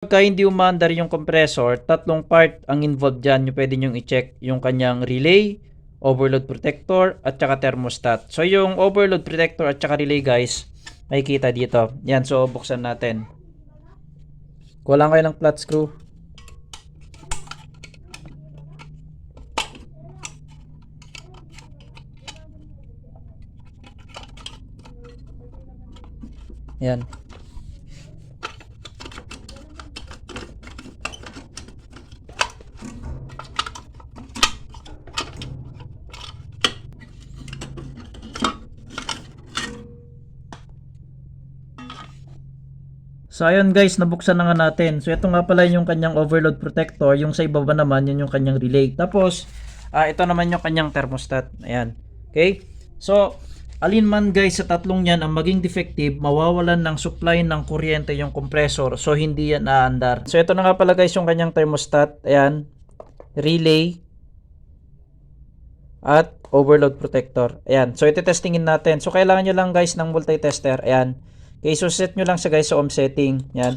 Pagka hindi umandar yung compressor, tatlong part ang involved dyan. Yung pwede nyong i-check yung kanyang relay, overload protector, at saka thermostat. So yung overload protector at saka relay guys, makikita dito. Yan, so buksan natin. Kuha lang kayo ng flat screw. Yan. So ayun guys, nabuksan na nga natin. So ito nga pala yung kanyang overload protector, yung sa ibaba naman yun yung kanyang relay. Tapos ah, ito naman yung kanyang thermostat. Ayan. Okay? So alin man guys sa tatlong yan ang maging defective, mawawalan ng supply ng kuryente yung compressor. So hindi yan aandar. So ito na nga pala guys yung kanyang thermostat. Ayan. Relay at overload protector. Ayan. So ite-testingin natin. So kailangan nyo lang guys ng multi-tester. Ayan. Okay, so set nyo lang sa guys sa ohm setting. Yan.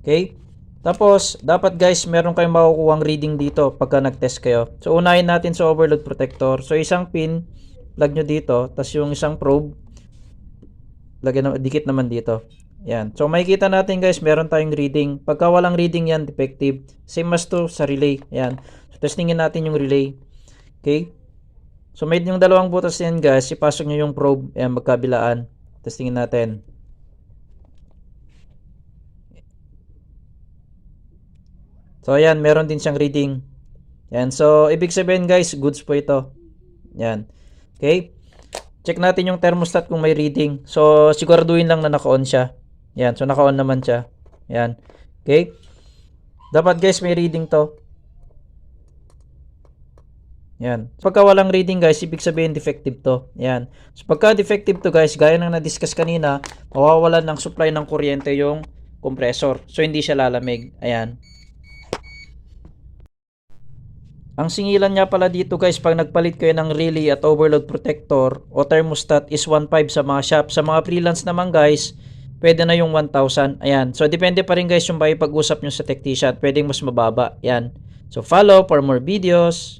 Okay? Tapos, dapat guys, meron kayong makukuhang reading dito pagka nag-test kayo. So, unahin natin sa overload protector. So, isang pin, plug nyo dito. Tapos, yung isang probe, lagyan na, dikit naman dito. Yan. So, makikita natin guys, meron tayong reading. Pagka walang reading yan, defective. Same as to sa relay. Yan. So, testingin natin yung relay. Okay? So, may yung dalawang butas yan guys, ipasok nyo yung probe. Ayan, magkabilaan. Testingin natin. So, ayan, meron din siyang reading. Yan. So, ibig sabihin guys, goods po ito. Yan. Okay? Check natin yung thermostat kung may reading. So, siguraduhin lang na naka-on siya. Yan. So, naka-on naman siya. Yan. Okay? Dapat guys, may reading to. Yan. Pagka walang reading guys, ibig sabihin defective to. Yan. So, pagka defective to guys, gaya ng na-discuss kanina, mawawalan ng supply ng kuryente yung compressor. So, hindi siya lalamig. Ayan. Ang singilan niya pala dito guys pag nagpalit kayo ng relay at overload protector o thermostat is 1.5 sa mga shop. Sa mga freelance naman guys, pwede na yung 1,000. Ayan. So depende pa rin guys yung pag-usap nyo sa technician. Pwedeng mas mababa. Yan. So follow for more videos.